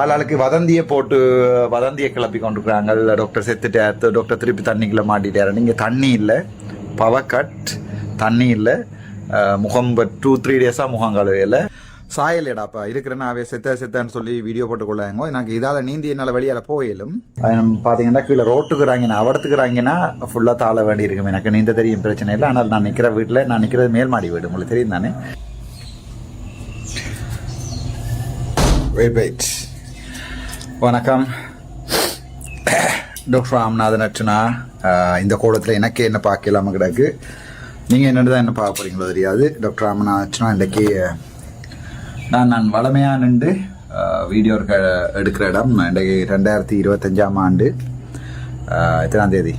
ஆளாளுக்கு வதந்தியை போட்டு வதந்தியை கிளப்பி கொண்டிருக்கிறாங்க டாக்டர் செத்துட்டார் டாக்டர் திருப்பி தண்ணிக்குள்ள மாட்டிட்டாரு. நீங்கள் தண்ணி இல்லை. பவர் கட் தண்ணி இல்லை. முகம் டூ த்ரீ டேஸாக முகம் கழுவையில் சாயலேடாப்பா இருக்கிறேன்னா அவை செத்த செத்தன்னு சொல்லி வீடியோ போட்டு கொள்ளாங்க எனக்கு இதால் நீந்தி என்னால் வெளியால் போயிலும் பார்த்தீங்கன்னா கீழே ரோட்டுக்குறாங்கன்னா அவடத்துக்குறாங்கன்னா ஃபுல்லாக தாழ வேண்டி இருக்கும் எனக்கு நீந்த தெரியும் பிரச்சனை இல்லை. ஆனால் நான் நிற்கிற வீட்டில் நான் நிற்கிறது மேல் மாடி வீடு உங்களுக்கு தெரியும் தானே? வெயிட் வெயிட் வணக்கம். டாக்டர் ராம்நாதன் அர்ச்சனா இந்த கோலத்தில் எனக்கு என்ன பார்க்கலாம கிடக்கு. நீங்கள் என்னென்னு தான் என்ன பார்க்க போகிறீங்களோ தெரியாது. டாக்டர் ராமநாதன் அர்ச்சனா இன்றைக்கி நான் நான் வளமையாக நின்று வீடியோ எடுக்கிற இடம் இன்றைக்கு ரெண்டாயிரத்தி இருபத்தஞ்சாம் ஆண்டு எத்தனாம் தேதி?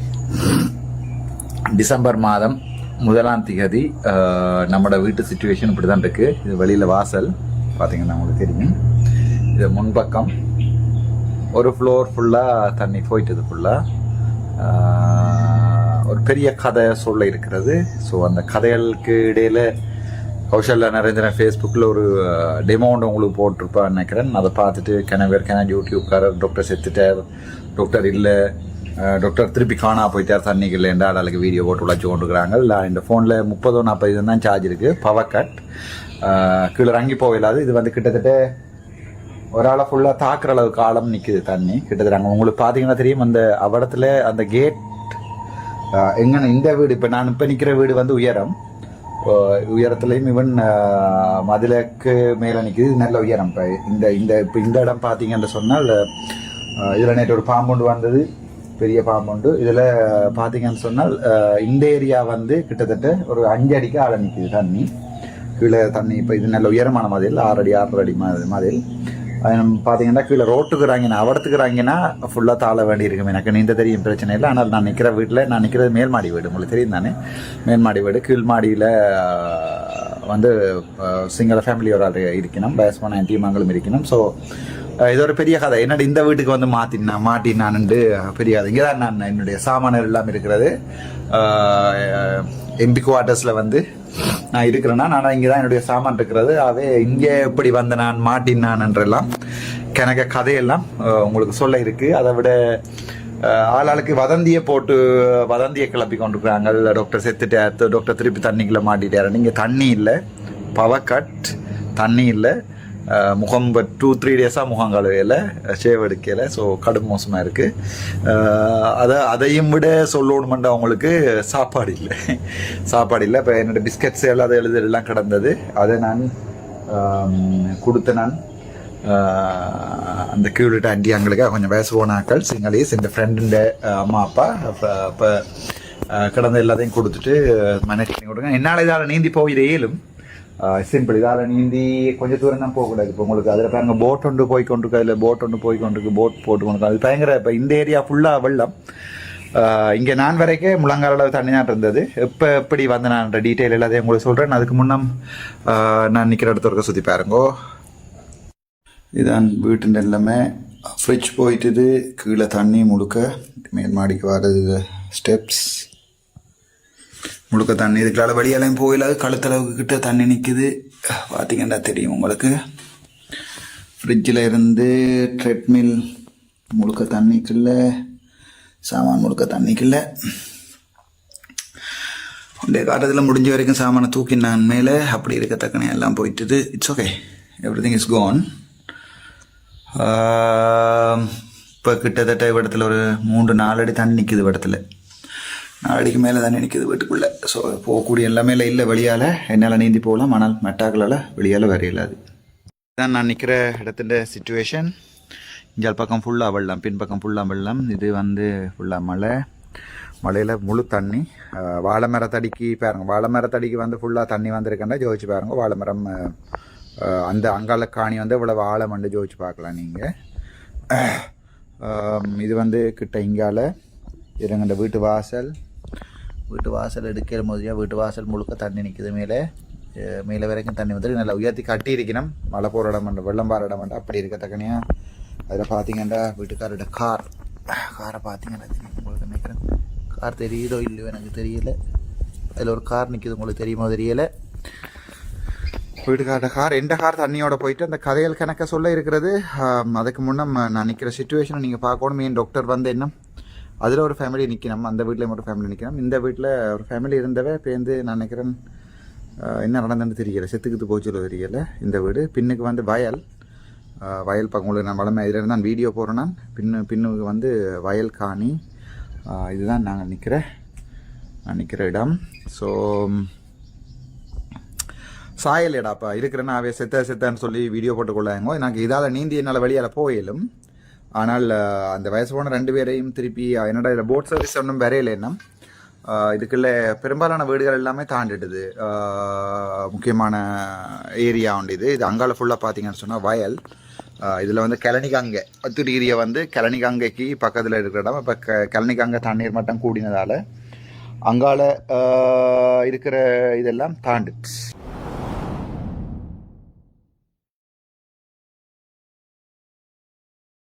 டிசம்பர் மாதம் முதலாம் திகதி நம்மளோட வீட்டு சுச்சுவேஷன் இப்படி தான் இருக்குது இது வெளியில் வாசல். பார்த்தீங்கன்னா உங்களுக்கு தெரியும். இது முன்பக்கம். ஒரு ஃப்ளோர் ஃபுல்லாக தண்ணி போயிட்டது ஃபுல்லாக ஒரு பெரிய கதை சொல்ல இருக்கிறது. ஸோ அந்த கதைகளுக்கு இடையில கௌஷல்யா நரேந்திரன் ஃபேஸ்புக்கில் ஒரு டெமோண்ட் உங்களுக்கு போட்டிருப்பான்னு நினைக்கிறேன். அதை பார்த்துட்டு கிணவர் கிண யூடியூப்காரர் டாக்டர் செத்துட்டார். டாக்டர் இல்லை. டாக்டர் திருப்பி காணா போயிட்டார். தண்ணிக்கு இல்லைன்றா அளவுக்கு வீடியோ போட்டு உழைச்சி கொண்டுருக்குறாங்க. இல்லை இந்த ஃபோனில் முப்பதோ நாற்பது தான் சார்ஜ் இருக்குது பவர் கட் கீழே இறங்கி போகலாது இது வந்து கிட்டத்தட்ட ஒரு ஆளை ஃபுல்லாக தாக்குற அளவுக்கு ஆழம் நிற்குது தண்ணி. கிட்டத்தட்ட அங்கே உங்களுக்கு பார்த்தீங்கன்னா தெரியும் அந்த அவடத்தில் அந்த கேட் எங்கே இந்த வீடு இப்போ நான் இப்போ நிற்கிற வீடு வந்து உயரம். ஆஹ் உயரத்துலையும் இவன் மதிலுக்கு மேலே நிற்கிது நல்ல உயரம். இப்போ இந்த இந்த இப்போ இந்த இடம் பார்த்தீங்கன்னு சொன்னால் இதில் நேற்று ஒரு பாம்புண்டு வந்தது பெரிய பாம்புண்டு இதில் பார்த்தீங்கன்னு சொன்னால் இந்த ஏரியா வந்து கிட்டத்தட்ட ஒரு அஞ்சு அடிக்கு ஆழம் நிற்கிது தண்ணி. கீழே தண்ணி இப்போ இது நல்ல உயரமான மதில் ஆறு அடி ஆறரை அடி மதில். பார்த்தீங்கன்னா கீழே ரோட்டுக்குறாங்கன்னா அவடத்துக்குறாங்கன்னா ஃபுல்லாக தாழ வேண்டி இருக்கும் எனக்கு. நீந்த தெரியும் பிரச்சனை இல்லை. ஆனால் நான் நிற்கிற வீட்டில் நான் நிற்கிறது மேல்மாடி வீடு. உங்களுக்கு தெரியும் தானே? மேல்மாடி வீடு. கீழ் மாடியில் வந்து சிங்கள ஃபேமிலி ஒரு ஆள் இருக்கணும். பேஸ்மான டீமாங்களும் இருக்கணும். ஸோ இது ஒரு பெரிய கதை. என்னடி இந்த வீட்டுக்கு வந்து மாற்றினா மாட்டினான்ட்டு பெரிய கதை இங்கே தான் நான் என்னுடைய சாமான்கள் எல்லாம் இருக்கிறது. எம்பி குவார்ட்டர்ஸில் வந்து நான் இருக்கிறேன்னா நான் இங்கே தான் என்னுடைய சாமான் இருக்கிறது. அவே இங்கே எப்படி வந்த நான் மாட்டினான்ன்றெல்லாம் கணக்க கதையெல்லாம் உங்களுக்கு சொல்ல இருக்கு. அதை விட ஆளாளுக்கு வதந்தியை போட்டு வதந்தியை கிளப்பி கொண்டிருக்கிறாங்க. டாக்டர் செத்துட்டார். டாக்டர் திருப்பி தண்ணிக்குள்ளே மாட்டிட்டாரு. இங்கே தண்ணி இல்லை. பவர் கட் தண்ணி இல்லை. முகம் பட் டூ த்ரீ டேஸாக முகம் கழுவையில் ஷேவ் எடுக்கலை ஸோ கடும் மோசமாக இருக்குது அதை அதையும் விட சொல்லணுமெண்டு அவங்களுக்கு சாப்பாடு இல்லை. சாப்பாடு இல்லை இப்போ என்னோடய பிஸ்கட்ஸ் எல்லாம் அதை எழுதலாம் கிடந்தது. அதை நான் கொடுத்த நான். அந்த கீழ்விட்ட ஆண்டி அவங்களுக்காக கொஞ்சம் வயசு போனாக்கள் சிங்களீஸ் இந்த ஃப்ரெண்டுண்ட அம்மா அப்பா அப்போ கிடந்த எல்லாத்தையும் கொடுத்துட்டு மனைவி கொடுங்க. என்னால் இதால் நீந்தி போயிட இயலும். சிம்பிள் இதால் நீந்தி கொஞ்சம் தூரம் தான் போகக்கூடாது இப்போ உங்களுக்கு அதில் பாருங்க போட் ஒன்று போய் கொண்டிருக்கு அதில் போட் ஒன்று போய் கொண்டிருக்கு போட் போட்டு கொண்டு அது பயங்கர இப்போ இந்த ஏரியா ஃபுல்லாக வெள்ளம் இங்கே நான் வரைக்கும் முழங்கால அளவு தண்ணி தான் இருந்தது எப்போ எப்படி வந்து நான் டீட்டெயில் எல்லாத்தையும் உங்களுக்கு சொல்கிறேன் அதுக்கு முன்னம் நான் நிற்கிற இடத்துல இருக்க சுற்றி பாருங்கோ இதான் வீட்டு எல்லாமே ஃப்ரிட்ஜ் போயிட்டுது கீழே தண்ணி முழுக்க மேல் மாடிக்கு வர்றது ஸ்டெப்ஸ் முழுக்க தண்ணி இதுக்கால வெளியெல்லாம் போயிடாது கழுத்தளவுக்கு கிட்ட தண்ணி நிற்குது பார்த்தீங்கன்னா தெரியும் உங்களுக்கு. ஃப்ரிட்ஜில் இருந்து ட்ரெட்மில் முழுக்க தண்ணிக்குள்ள சாமான் முழுக்க தண்ணிக்குள்ள. உடைய காட்டத்தில் முடிஞ்ச வரைக்கும் சாமானை தூக்கி நான் மேலே. அப்படி இருக்கத்தக்கனே எல்லாம் போயிட்டுது. It's okay everything is gone இப்போ கிட்டத்தட்ட இடத்துல ஒரு மூன்று நாலு அடி தண்ணி நிற்குது இடத்துல அடிக்கு மேலே தானே நிற்கிது வீட்டுக்குள்ளே. ஸோ போகக்கூடிய எல்லாமே இல்லை வெளியால். என்னால் நீந்தி போகலாம் ஆனால் மெட்டாக்களால் வெளியால் வர இல்லாது இதான் நான் நிற்கிற இடத்துல சுச்சுவேஷன் இங்கே பக்கம் ஃபுல்லாக வெள்ளம் பின்பக்கம் ஃபுல்லாக வெள்ளம். இது வந்து ஃபுல்லாக மழை. மழையில் முழு தண்ணி. வாழை மரத்தடிக்கு பாருங்க வாழை மரத்தடிக்கு வந்து ஃபுல்லாக தண்ணி வந்திருக்கேன்னா ஜோதிச்சு பாருங்க. வாழை மரம் அந்த அங்கால காணி வந்து இவ்வளோ வாழை மண்டு ஜோதிச்சு பார்க்கலாம் நீங்கள் இது வந்து கிட்ட இங்கால. இருங்கண்ட வீட்டு வாசல். வீட்டு வாசல் எடுக்கிற போதியா வீட்டு வாசல் முழுக்க தண்ணி நிற்கிது மேலே மேலே வரைக்கும் தண்ணி வந்து நல்லா உயர்த்தி கட்டி இருக்கணும் மழை போகிற இடம் வேண்டாம் வெள்ளம் பாற இடம் வேண்டாம் அப்படி இருக்கத்தக்கனையா அதில் பார்த்தீங்கன்னா வீட்டுக்காரோட கார். காரை பார்த்தீங்கன்னா உங்களுக்கு நினைக்கிறேன்? கார் தெரியுதோ இல்லையோ எனக்கு தெரியல. அதில் ஒரு கார் நிற்கிது உங்களுக்கு தெரியுமோ தெரியலை? வீட்டுக்காரோட கார் எந்த கார் தண்ணியோட போயிட்டு அந்த கதைகள் கணக்க சொல்ல இருக்கிறது. அதுக்கு முன்னே நான் நிற்கிற சுச்சுவேஷனை நீங்கள் பார்க்கணும். என் டாக்டர் வந்து என்ன அதில் ஒரு ஃபேமிலி நிற்கணும் அந்த வீட்டில் ஒரு ஃபேமிலி நிற்கணும் இந்த வீட்டில் ஒரு ஃபேமிலி இருந்தவ பேருந்து நான் நினைக்கிறேன் என்ன நடந்ததுன்னு தெரியல. செத்துக்குத்து போச்சுல தெரியல. இந்த வீடு பின்னுக்கு வந்து வயல். வயல் பக்கம் உங்களுக்கு நான் வளமை இதில் நான் வீடியோ போகிறேன்னா நான் பின்னு பின்னுக்கு வந்து வயல் காணி. இதுதான் நாங்கள் நிற்கிற நான் நிற்கிற இடம். ஸோ சாயல் இடாப்பா இருக்கிறேன்னா அவைய செத்த செத்தான்னு சொல்லி வீடியோ போட்டுக்கொள்ளாங்க எனக்கு இதால் நீந்தி என்னால் வெளியால் போயிலும் ஆனால் அந்த வயசு போன ரெண்டு பேரையும் திருப்பி என்னடா இதில் போட் சர்வீஸ் ஒன்றும் வரையில என்ன இதுக்குள்ள பெரும்பாலான வீடுகள் எல்லாமே தாண்டிடுது. முக்கியமான ஏரியா உண்டு இது. இது அங்கால ஃபுல்லாக பார்த்தீங்கன்னு சொன்னால் வயல். இதில் வந்து கிளனிகங்கை பத்து டிகிரியை வந்து கிளனிகங்கைக்கு பக்கத்தில் இருக்கிற இடம். இப்போ க கிளனிகங்கை தண்ணீர் மட்டம் கூடினதால் அங்கால இருக்கிற இதெல்லாம் தாண்டுச்சு.